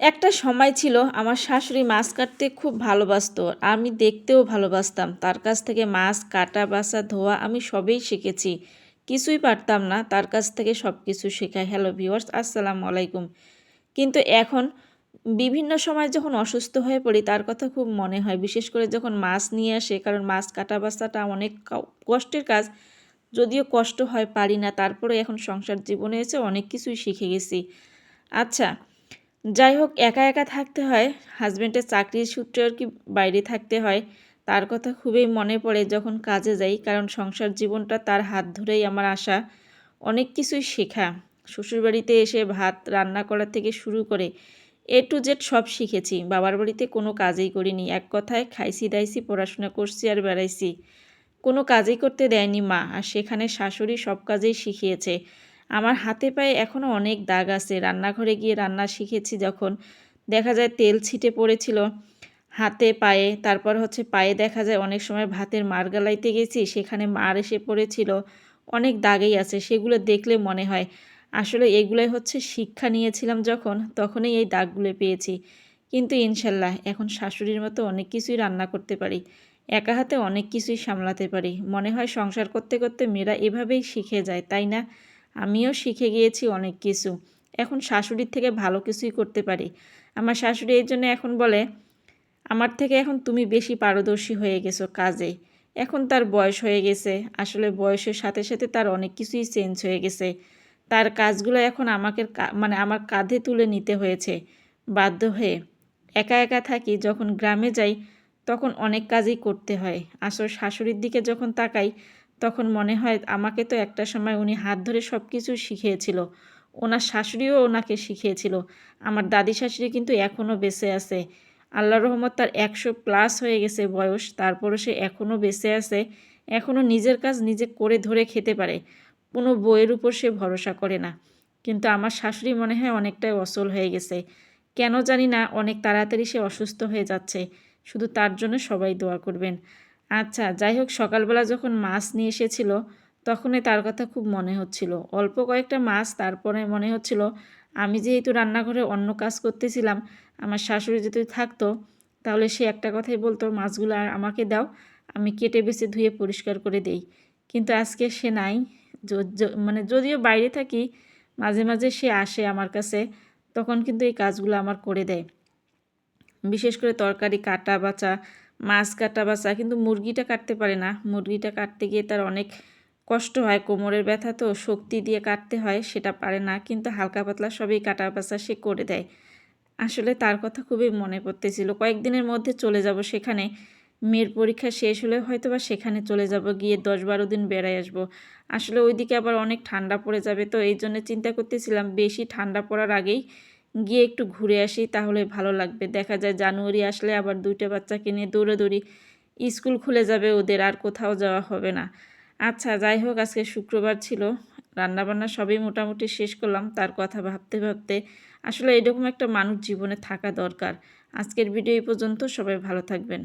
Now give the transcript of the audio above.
একটা সময় ছিল আমার শাশুড়ি মাছ কাটতে খুব ভালোবাসতো। আমি দেখতেও ভালোবাসতাম। তার কাছ থেকে মাছ, কাটা বাসা ধোয়া আমি সবেই শিখেছি। কিছুই পারতাম না। তার কাছ থেকে সব কিছু শেখাই হ্যালো ভিওয়ার্স আসসালামু আলাইকুম। কিন্তু এখন বিভিন্ন সময় যখন অসুস্থ হয়ে পড়ি, তার কথা খুব মনে হয়। বিশেষ করে যখন মাছ নিয়ে আসে, কারণ মাছ কাটা বাসাটা অনেক কষ্টের কাজ। যদিও কষ্ট হয়, পারি না। তারপরে এখন সংসার জীবনে এসে অনেক কিছুই শিখে গেছি। আচ্ছা যাই হোক, একা একা থাকতে হয়। হাজব্যান্ডের চাকরির সূত্রে আর কি বাইরে থাকতে হয়। তার কথা খুবই মনে পড়ে যখন কাজে যাই, কারণ সংসার জীবনটা তার হাত ধরেই আমার আশা অনেক কিছুই শেখা। শ্বশুরবাড়িতে এসে ভাত রান্না করা থেকে শুরু করে এ টু জেড সব শিখেছি। বাবার বাড়িতে কোনো কাজেই করিনি। এক কথায় খাইছি দাইছি পড়াশোনা করছি আর বেড়াইছি। কোনো কাজই করতে দেয়নি মা, আর সেখানে শাশুড়ি সব কাজেই শিখিয়েছে। আমার হাতে পায়ে এখনও অনেক দাগ আছে। রান্নাঘরে গিয়ে রান্না শিখেছি যখন। দেখা যায় তেল ছিটে পড়েছিল হাতে, পায়ে। তারপর হচ্ছে পায়ে দেখা যায় অনেক সময় ভাতের মার গালাইতে গেছি, সেখানে মার এসে পড়েছিল। অনেক দাগেই আছে, সেগুলো দেখলে মনে হয়। আসলে এগুলোই হচ্ছে শিক্ষা নিয়েছিলাম যখন, তখনই এই দাগগুলো পেয়েছি। কিন্তু ইনশাল্লাহ, এখন শাশুড়ির মতো অনেক কিছুই রান্না করতে পারি। একা হাতে অনেক কিছুই সামলাতে পারি। মনে হয় সংসার করতে করতে মেয়েরা এভাবেই শিখে যায়, তাই না? আমিও শিখে গিয়েছি অনেক কিছু। এখন শাশুড়ির থেকে ভালো কিছুই করতে পারি। আমার শাশুড়ি এই জন্য এখন বলে, আমার থেকে এখন তুমি বেশি পারদর্শী হয়ে গেছো কাজে। এখন তার বয়স হয়ে গেছে। আসলে বয়সের সাথে সাথে তার অনেক কিছুই চেঞ্জ হয়ে গেছে। তার কাজগুলো এখন আমাকে মানে আমার কাঁধে তুলে নিতে হয়েছে। বাধ্য হয়ে। একা একা থাকি, যখন গ্রামে যাই, তখন অনেক কাজই করতে হয়। আসলে শাশুড়ির দিকে যখন তাকাই তখন মনে হয় আমাকে তো একটা সময় উনি হাত ধরে সব কিছু শিখিয়েছিল। ওনার শাশুড়িও ওনাকে শিখিয়েছিল। আমার দাদি শাশুড়ি কিন্তু এখনও বেঁচে আছে। আল্লাহ রহমত তার একশো প্লাস হয়ে গেছে বয়স, তারপরও সে এখনও বেঁচে আছে। এখনও নিজের কাজ নিজে করে ধরে খেতে পারে। কোনো বইয়ের উপর সে ভরসা করে না। কিন্তু আমার শাশুড়ি মনে হয় অনেকটাই অসল হয়ে গেছে। কেন জানি না, অনেক তাড়াতাড়ি সে অসুস্থ হয়ে যাচ্ছে। শুধু তার জন্য সবাই দোয়া করবেন। আচ্ছা যাই হোক সকালবেলা যখন মাছ নিয়ে এসেছিল, তখনই তার কথা খুব মনে হচ্ছিল। অল্প কয়েকটা মাছ, তারপরে মনে হচ্ছিল, আমি যেহেতু রান্নাঘরে অন্য কাজ করতেছিলাম, আমার শাশুড়ি যদি থাকতো, তাহলে সে একটা কথাই বলতো, মাছগুলো আর আমাকে দাও, আমি কেটে বেছে ধুয়ে পরিষ্কার করে দেই। কিন্তু আজকে সে নাই। মানে যদিও বাইরে থাকি, মাঝে মাঝে সে আসে আমার কাছে, তখন কিন্তু এই কাজগুলো আমার করে দেয়। বিশেষ করে তরকারি, কাটা বাচা মাছ কাটা বাছা, কিন্তু মুরগিটা কাটতে পারে না। মুরগিটা কাটতে গিয়ে তার অনেক কষ্ট হয়, কোমরের ব্যথা তো, শক্তি দিয়ে কাটতে হয়, সেটা পারে না, কিন্তু হালকা পাতলা সবই কাটা বাছা সে করে দেয়। আসলে তার কথা খুবই মনে পড়তেছিল। কয়েকদিনের মধ্যে চলে যাব সেখানে। মেয়ের পরীক্ষা শেষ হলে হয়তো বা সেখানে চলে যাব, গিয়ে দশ বারো দিন বেড়াই আসব। আসলে ওইদিকে আবার অনেক ঠান্ডা পড়ে যাবে, তো এই জন্য চিন্তা করতেছিলাম, বেশি ঠান্ডা পড়ার আগেই গিয়ে একটু ঘুরে আসি, তাহলে ভালো লাগবে। দেখা যায় জানুয়ারি আসলে আবার দুইটা বাচ্চাকে নিয়ে দৌড়াদৌড়ি স্কুল খুলে যাবে, ওদের আর কোথাও যাওয়া হবে না। আচ্ছা যাই হোক, আজকে শুক্রবার ছিল। রান্নাবান্না সবই মোটামুটি শেষ করলাম। তার কথা ভাবতে ভাবতে আসলে এরকম একটা মানুষ জীবনে থাকা দরকার। আজকের ভিডিও এই পর্যন্ত। সবাই ভালো থাকবেন।